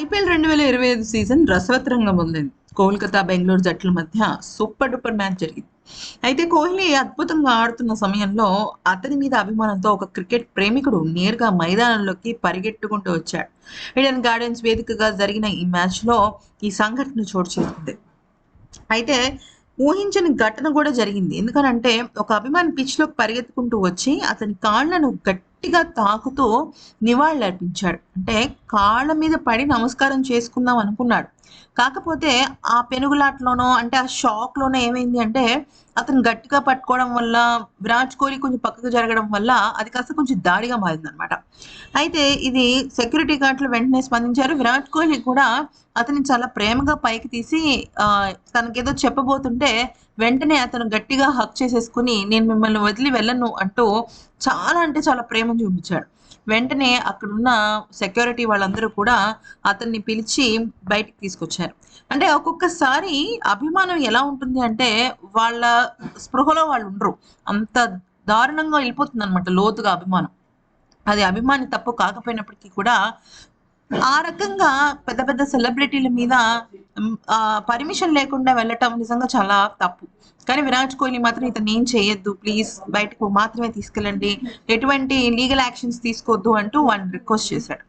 IPL రెండు వేల ఇరవై ఐదు సీజన్ రసవత్తరంగా మొదలైంది కోల్కతా బెంగళూరు జట్ల మధ్య సూపర్ డూపర్ మ్యాచ్ జరిగింది. అయితే కోహ్లీ అద్భుతంగా ఆడుతున్న సమయంలో అతని మీద అభిమానంతో ఒక క్రికెట్ ప్రేమికుడు నేరుగా మైదానంలోకి పరిగెట్టుకుంటూ వచ్చాడు. ఇడెన్ గార్డెన్స్ వేదికగా జరిగిన ఈ మ్యాచ్లో ఈ సంఘటన చోటు చేసుకుంది. అయితే ఊహించని ఘటన కూడా జరిగింది. ఎందుకనంటే ఒక అభిమాని పిచ్లోకి పరిగెత్తుకుంటూ వచ్చి అతని కాళ్ళను గట్టిగా తాకుతూ నివాళులర్పించాడు. అంటే కాళ్ళ మీద పడి నమస్కారం చేసుకుందాం అనుకున్నాడు. కాకపోతే ఆ పెనుగులాట్లోనో అంటే ఆ షాక్లోనో ఏమైంది అంటే అతను గట్టిగా పట్టుకోవడం వల్ల విరాట్ కోహ్లీ కొంచెం పక్కకు జరగడం వల్ల అది కాస్త కొంచెం దాడిగా మారింది అనమాట అయితే ఇది సెక్యూరిటీ గార్డులు వెంటనే స్పందించారు. విరాట్ కోహ్లీ కూడా అతని చాలా ప్రేమగా పైకి తీసి తనకేదో చెప్పబోతుంటే వెంటనే అతను గట్టిగా హక్ చేసేసుకుని నేను మిమ్మల్ని వదిలి వెళ్ళను అంటూ చాలా అంటే చాలా ప్రేమ చూపించాడు. వెంటనే అక్కడున్న సెక్యూరిటీ వాళ్ళందరూ కూడా అతన్ని పిలిచి బయటికి తీసుకొచ్చారు అంటే ఒక్కొక్కసారి అభిమానం ఎలా ఉంటుంది అంటే వాళ్ళ స్పృహలో వాళ్ళు ఉండరు. అంత దారుణంగా వెళ్ళిపోతుంది అనమాట లోతుగా అభిమానం. అది అభిమాని తప్పు కాకపోయినప్పటికీ కూడా ఆ రకంగా పెద్ద పెద్ద సెలబ్రిటీల మీద పర్మిషన్ లేకుండా వెళ్ళటం నిజంగా చాలా తప్పు. కానీ విరాట్ కోహ్లీ మాత్రం ఇతను ఏం చేయొద్దు ప్లీజ్ బయటకు మాత్రమే తీసుకెళ్ళండి ఎటువంటి లీగల్ యాక్షన్స్ తీసుకోవద్దు అంటూ వాళ్ళని రిక్వెస్ట్ చేశాడు.